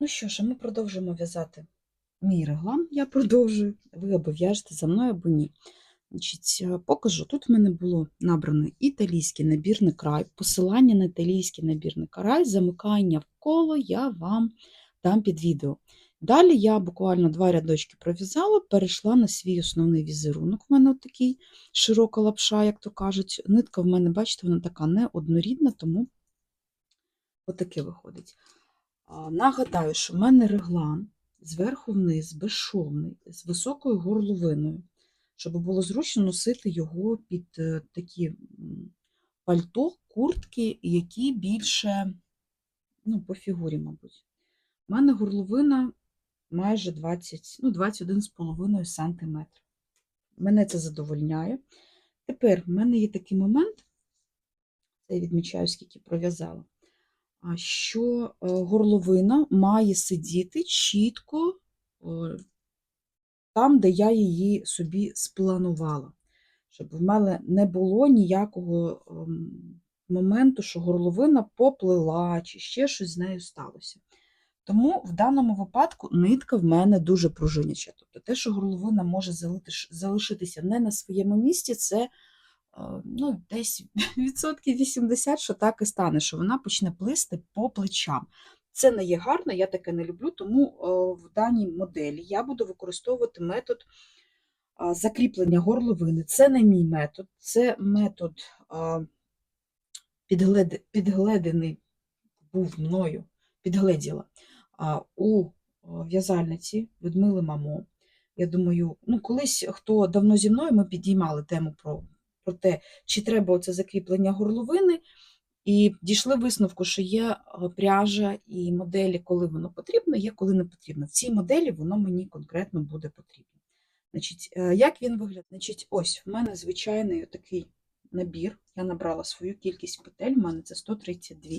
Ну що ж, ми продовжуємо в'язати мій реглан. Я продовжую. Ви або за мною, або ні. Значить, е, покажу. Тут в мене було набрано італійський набірний край, посилання на італійський набірний край, замикання в коло я вам дам під відео. Далі я буквально два рядочки пров'язала, перейшла на свій основний візерунок. У мене такий широка лапша, як то кажуть. Нитка в мене, бачите, вона така неоднорідна, тому отаке виходить. Нагадаю, що в мене реглан зверху вниз, безшовний, з високою горловиною, щоб було зручно носити його під е, такі пальто, куртки, які більше ну, по фігурі, мабуть. У мене горловина майже 20, ну, 21,5 см. Мене це задовольняє. Тепер в мене є такий момент, це я відмічаю, скільки пров'язала що е, горловина має сидіти чітко е, там, де я її собі спланувала. Щоб в мене не було ніякого ем, моменту, що горловина поплила, чи ще щось з нею сталося. Тому в даному випадку нитка в мене дуже пружиняча. Тобто те, що горловина може залишитися не на своєму місці, це ну, десь відсотків 80, що так і стане, що вона почне плисти по плечам. Це не є гарно, я таке не люблю, тому в даній моделі я буду використовувати метод закріплення горловини. Це не мій метод, це метод підгледений був мною, підгледіла у в'язальниці Людмили Мамо. Я думаю, ну колись хто давно зі мною ми підіймали тему про, про те, чи треба оце закріплення горловини, і дійшли висновку, що є пряжа і моделі, коли воно потрібно, є коли не потрібно. В цій моделі воно мені конкретно буде потрібно. Значить, е, як він виглядає? Значить, ось в мене звичайний такий набір. Я набрала свою кількість петель, в мене це 132.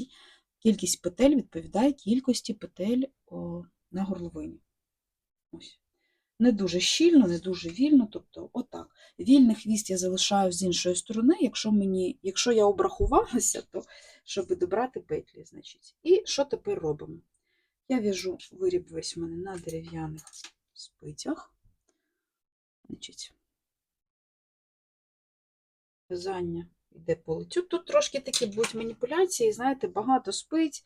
Кількість петель відповідає кількості петель на горловині. Ось. Не дуже щільно, не дуже вільно, тобто отак. Вільний хвіст я залишаю з іншої сторони, якщо, мені, якщо я обрахувалася, то щоб добрати петлі. Значить. І що тепер робимо? Я в'яжу виріб весь у мене на дерев'яних спицях. Значить, в'язання йде по лицю. Тут трошки такі будуть маніпуляції, знаєте, багато спиць,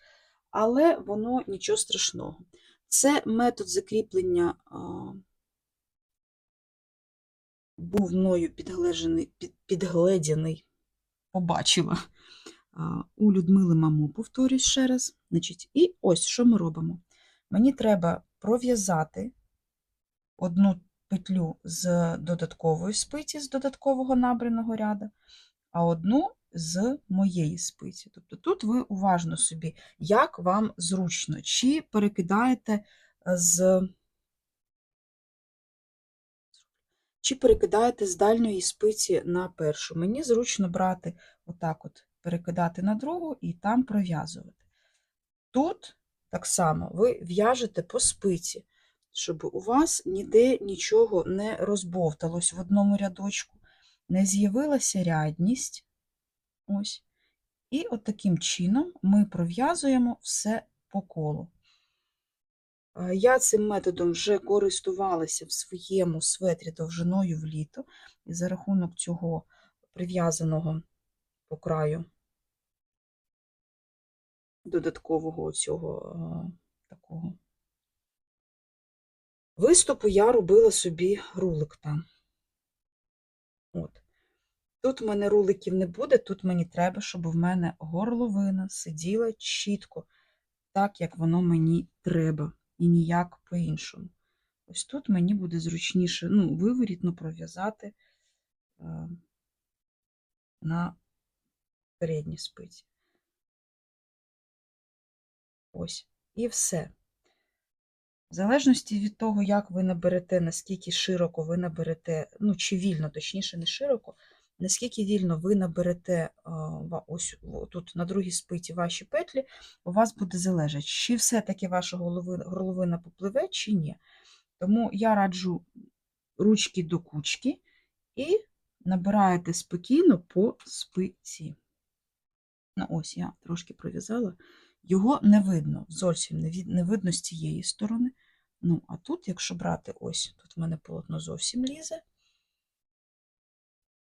але воно нічого страшного. Це метод закріплення був мною під, підгледяний, побачила у Людмили Маму, повторюсь ще раз. Значить, і ось що ми робимо. Мені треба пров'язати одну петлю з додаткової спиці, з додаткового набраного ряду, а одну з моєї спиці. Тобто тут ви уважно собі, як вам зручно, чи перекидаєте з чи перекидаєте з дальньої спиці на першу. Мені зручно брати отак от, перекидати на другу і там пров'язувати. Тут так само ви в'яжете по спиці, щоб у вас ніде нічого не розбовталось в одному рядочку, не з'явилася рядність. Ось. І от таким чином ми пров'язуємо все по колу. Е, Я цим методом вже користувалася в своєму светрі довжиною в літо, і за рахунок цього прив'язаного по краю додаткового цього такого виступу я робила собі рулик там. От. Тут в мене руликів не буде, тут мені треба, щоб в мене горловина сиділа чітко, так, як воно мені треба, і ніяк по-іншому. Ось тут мені буде зручніше, ну, виворітно пров'язати е, на передній спиці. Ось, і все. В залежності від того, як ви наберете, наскільки широко ви наберете, ну, чи вільно, точніше, не широко, наскільки вільно ви наберете ось тут на другій спиці ваші петлі, у вас буде залежати, чи все-таки ваша горловина попливе, чи ні. Тому я раджу ручки до кучки і набираєте спокійно по спиці. Ну, ось я трошки пров'язала його не видно, зовсім не, не видно з цієї сторони. Ну, а тут, якщо брати ось, тут в мене полотно зовсім лізе.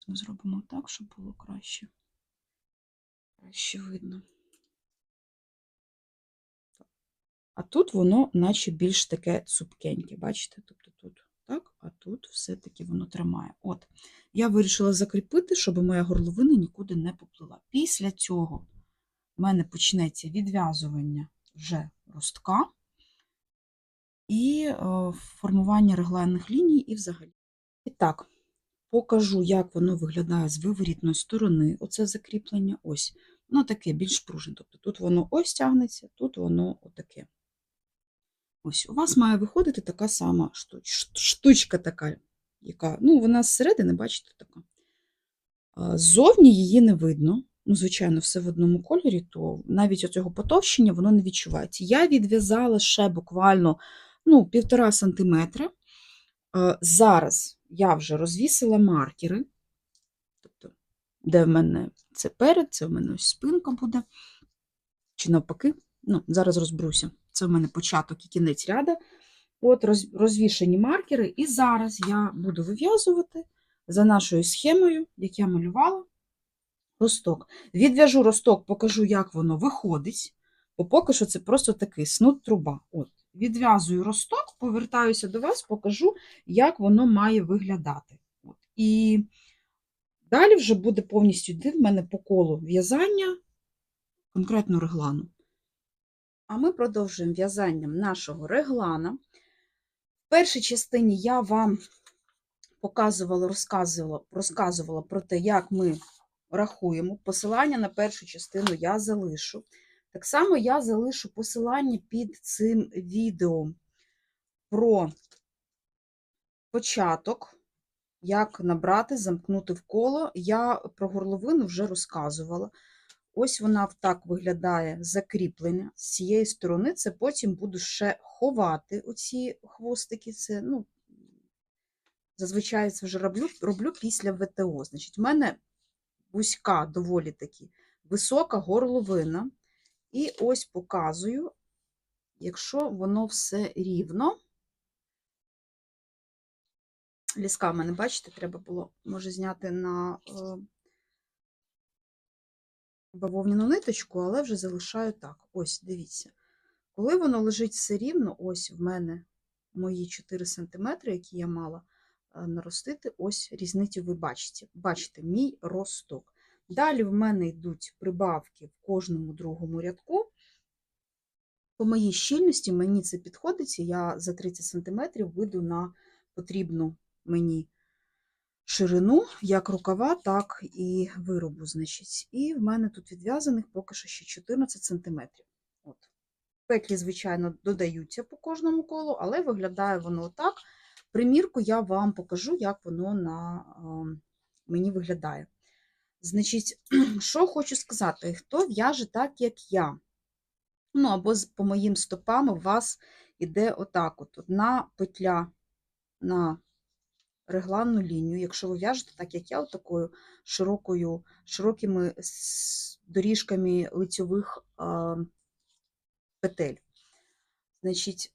Ми зробимо так, щоб було краще. Краще видно. А тут воно наче більш таке цупкеньке, бачите? Тобто тут так, а тут все-таки воно тримає. От, я вирішила закріпити, щоб моя горловина нікуди не поплила. Після цього в мене почнеться відв'язування вже ростка і е, формування регланних ліній і взагалі. І так, покажу, як воно виглядає з виворітної сторони. Оце закріплення. Ось. Воно таке більш пружне. Тобто тут воно ось тягнеться, тут воно отаке. Ось, у вас має виходити така сама штуч- штучка така, яка, ну, вона зсередини, бачите, така. Ззовні її не видно. Ну, звичайно, все в одному кольорі, то навіть оцього потовщення воно не відчувається. Я відв'язала ще буквально ну, півтора сантиметра. Зараз я вже розвісила маркери. Тобто, де в мене це перед, це в мене ось спинка буде. Чи навпаки, ну, зараз розберуся. Це в мене початок і кінець ряда. От роз- розвішені маркери. І зараз я буду вив'язувати за нашою схемою, як я малювала, росток. Відв'яжу росток, покажу, як воно виходить, бо поки що це просто такий снуд труба. От, відв'язую росток, повертаюся до вас, покажу, як воно має виглядати. От. І далі вже буде повністю йти в мене по колу в'язання конкретно реглану. А ми продовжуємо в'язанням нашого реглана. В першій частині я вам показувала, розказувала, розказувала про те, як ми рахуємо. Посилання на першу частину я залишу. Так само я залишу посилання під цим відео про початок, як набрати, замкнути в коло. Я про горловину вже розказувала. Ось вона так виглядає закріплення з цієї сторони. Це потім буду ще ховати оці хвостики. Це, ну, зазвичай це вже роблю, роблю після ВТО. Значить, в мене вузька, доволі таки висока горловина. І ось показую, якщо воно все рівно. Ліска в мене, бачите, треба було, може, зняти на е, бавовняну ниточку, але вже залишаю так. Ось, дивіться. Коли воно лежить все рівно, ось в мене мої 4 см, які я мала е, наростити, ось різницю ви бачите. Бачите, мій росток. Далі в мене йдуть прибавки в кожному другому рядку. По моїй щільності мені це підходить, я за 30 см вийду на потрібну мені ширину, як рукава, так і виробу. Значить. І в мене тут відв'язаних поки що ще 14 см. От. Петлі, звичайно, додаються по кожному колу, але виглядає воно так. Примірку я вам покажу, як воно на мені виглядає. Значить, що хочу сказати, хто в'яже так, як я. Ну, або по моїм стопам у вас іде отак: от одна петля на регланну лінію. Якщо ви в'яжете так, як я, такою широкою, широкими доріжками лицьових а, петель. Значить,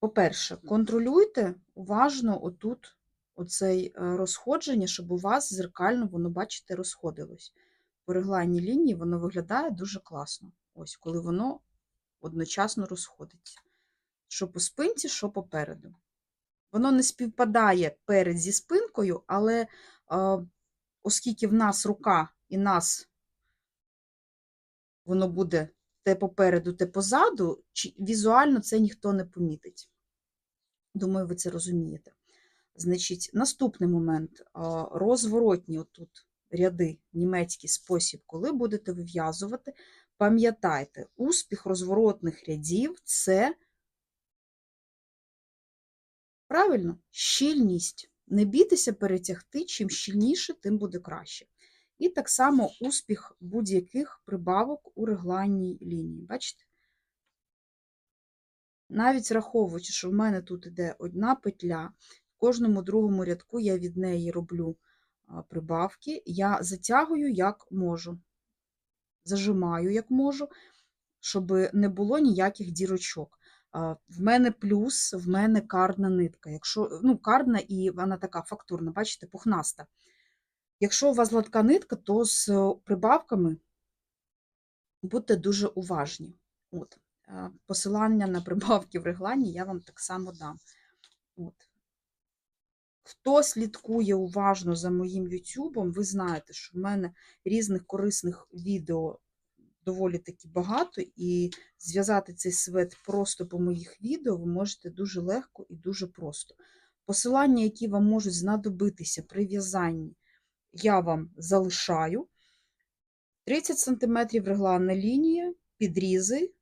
по-перше, контролюйте уважно отут оцей е, розходження, щоб у вас зеркально воно, бачите, розходилось. По регланній лінії воно виглядає дуже класно. Ось, коли воно одночасно розходиться. Що по спинці, що попереду. Воно не співпадає перед зі спинкою, але е, оскільки в нас рука і нас воно буде те попереду, те позаду, візуально це ніхто не помітить. Думаю, ви це розумієте. Значить, наступний момент розворотні отут ряди, німецький спосіб, коли будете вив'язувати, пам'ятайте, успіх розворотних рядів це правильно, щільність. Не бійтеся перетягти, чим щільніше, тим буде краще. І так само успіх будь-яких прибавок у регланній лінії. Бачите? Навіть враховуючи, що в мене тут іде одна петля, в кожному другому рядку я від неї роблю прибавки, я затягую як можу, зажимаю як можу, щоб не було ніяких дірочок. В мене плюс, в мене кардна нитка. Якщо, ну, кардна і вона така фактурна, бачите, пухнаста. Якщо у вас гладка нитка, то з е, прибавками будьте дуже уважні. От. Посилання на прибавки в реглані я вам так само дам. От. Хто слідкує уважно за моїм Ютубом, ви знаєте, що в мене різних корисних відео доволі таки багато, і зв'язати цей свет просто по моїх відео ви можете дуже легко і дуже просто. Посилання, які вам можуть знадобитися при в'язанні, я вам залишаю. 30 см регланна лінія, підрізи,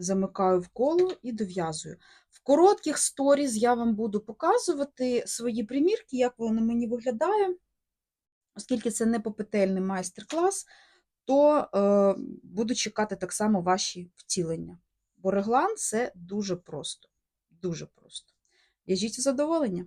замикаю в коло і дов'язую. В коротких сторіз я вам буду показувати свої примірки, як воно мені виглядає. Оскільки це не попетельний майстер-клас, то е, буду чекати так само ваші втілення. Бо реглан це дуже просто. Дуже просто. В'яжіть у задоволення.